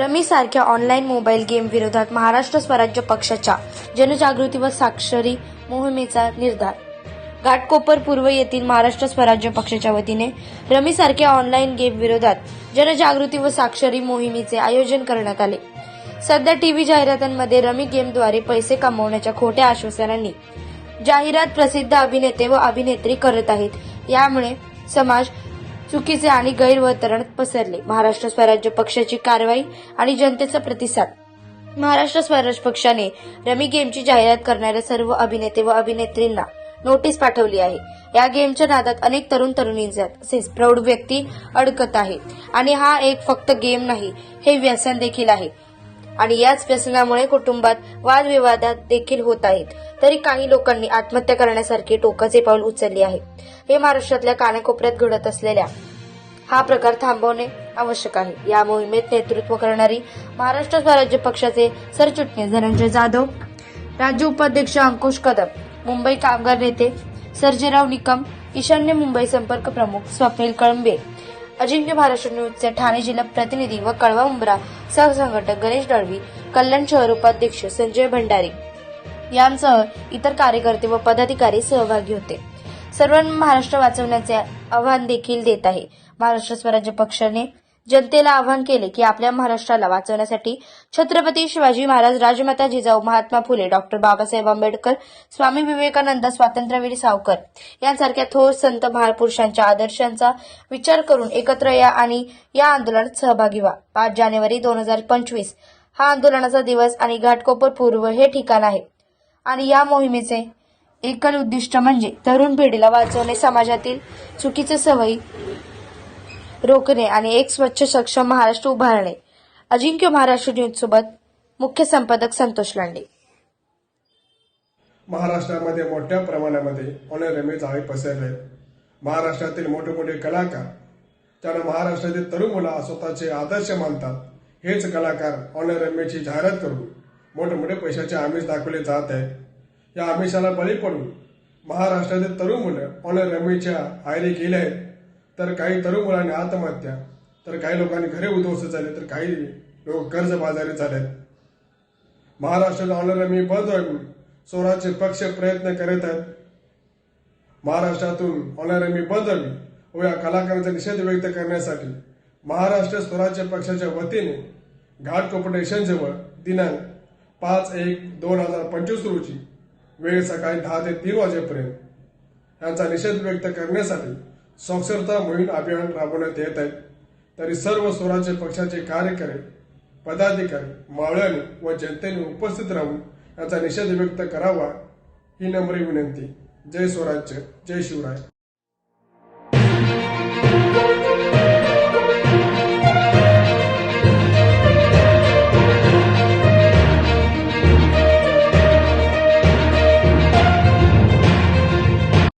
Rummy सारख्या online mobile game विरोधात महाराष्ट्र स्वराज्य पक्षाच्या जनजागृती व साक्षरी मोहिमेचा निर्धार. घाटकोपर पूर्व येथील महाराष्ट्र स्वराज्य पक्षाच्या वतीने रमी सारख्या ऑनलाईन गेम विरोधात जनजागृती व साक्षरी मोहिमेचे आयोजन करण्यात आले. सध्या टीव्ही जाहिरातांमध्ये रमी गेमद्वारे पैसे कमवण्याच्या खोट्या आश्वासनांनी जाहिरात प्रसिद्ध अभिनेते व अभिनेत्री करत आहेत. यामुळे समाज चुकीचे आणि गैरवतरण पसरले. महाराष्ट्र स्वराज्य पक्षाची कारवाई आणि जनतेचा प्रतिसाद. महाराष्ट्र स्वराज पक्षाने रमी गेमची जाहिरात करणाऱ्या सर्व अभिनेते व अभिनेत्रींना नोटीस पाठवली आहे. या गेमच्या नादात अनेक तरुण तरुणींचा तसेच प्रौढ व्यक्ती अडकत आहे आणि हा एक फक्त गेम नाही हे व्यसन देखील आहे. आणि याच व्यसनामुळे कुटुंबात वादविवादात देखील होत आहेत. तरी काही लोकांनी आत्महत्या करण्यासारखे टोकाचे पाऊल उचलले आहे. हे महाराष्ट्रातल्या कानाकोपऱ्यात घडत असलेल्या हा प्रकार थांबवणे आवश्यक आहे. या मोहिमेत नेतृत्व करणारी महाराष्ट्र स्वराज्य पक्षाचे सरचिटणीस धनंजय जाधव राज्य उपाध्यक्ष अंकुश कदम मुंबई कामगार नेते सर्जेराव निकम ईशान्य मुंबई संपर्क प्रमुख स्वप्नील कळंबे अजिंक्य महाराष्ट्र न्यूजचे ठाणे जिल्हा प्रतिनिधी व कळवा उमरा सहसंघटक गणेश दळवी कल्याण शहर उपाध्यक्ष संजय भंडारी यांसह इतर कार्यकर्ते व पदाधिकारी सहभागी होते. सर्वांना महाराष्ट्र वाचवण्याचे आव्हान देखील देत आहे. महाराष्ट्र स्वराज्य पक्षाने जनतेला आवाहन केले की आपल्या महाराष्ट्राला वाचवण्यासाठी छत्रपती शिवाजी महाराज राजमाता जिजाऊ महात्मा फुले डॉक्टर बाबासाहेब आंबेडकर स्वामी विवेकानंद स्वातंत्र्यवीर सावकर यांसारख्या थोर संत महापुरुषांच्या आदर्शांचा विचार करून एकत्र या आणि या आंदोलनात सहभागी व्हा. पाच जानेवारी दोन हजार पंचवीस हा आंदोलनाचा दिवस आणि घाटकोपर पूर्व हे ठिकाण आहे. आणि या मोहिमेचे एकल उद्दिष्ट म्हणजे तरुण पिढीला वाचवणे समाजातील चुकीचे सवयी रोखणे आणि एक स्वच्छ सक्षम महाराष्ट्र उभारणे. अजिंक्य महाराष्ट्र न्यूज सोबत मुख्य संपादक संतोष लांडे. महाराष्ट्रामध्ये मोठ्या प्रमाणामध्ये ऑनर रमी जाळे पसरले. महाराष्ट्रातील मोठे मोठे कलाकार त्यांना महाराष्ट्रातील तरुण मुलं स्वतःचे आदर्श मानतात. हेच कलाकार ऑनर रमेची जाहिरात करून मोठे मोठे पैशाचे आमिष दाखवले जात आहे या आमिषाला बळी पडून महाराष्ट्रातील तरुण मुलं ऑनर रमेच्या आयरी गेले आहेत. तर काही तरुण मुलांनी आत्महत्या तर काही लोकांनी घरे उद्ध्वस्त झाले तर काही लोक कर्जबाजारी झालेत. महाराष्ट्रात ऑनर मी बंद स्वराज्य पक्ष प्रयत्न करत आहेत. महाराष्ट्रातून ऑनर मी बंद व या कलाकारांचा निषेध व्यक्त करण्यासाठी महाराष्ट्र स्वराज्य पक्षाच्या वतीने घाट स्टेशनजवळ दिनांक पाच एक दोन हजार पंचवीस रोजी वेळ सकाळी दहा ते तीन वाजेपर्यंत यांचा निषेध व्यक्त करण्यासाठी साक्षरता मोहीम अभियान राबवण्यात येत आहे. तरी सर्व स्वराज्य पक्षाचे कार्यकर्ते पदाधिकारी मावळ्यांनी व जनतेने उपस्थित राहून याचा निषेध व्यक्त करावा ही नम्र विनंती. जय स्वराज्य जय शिवराय.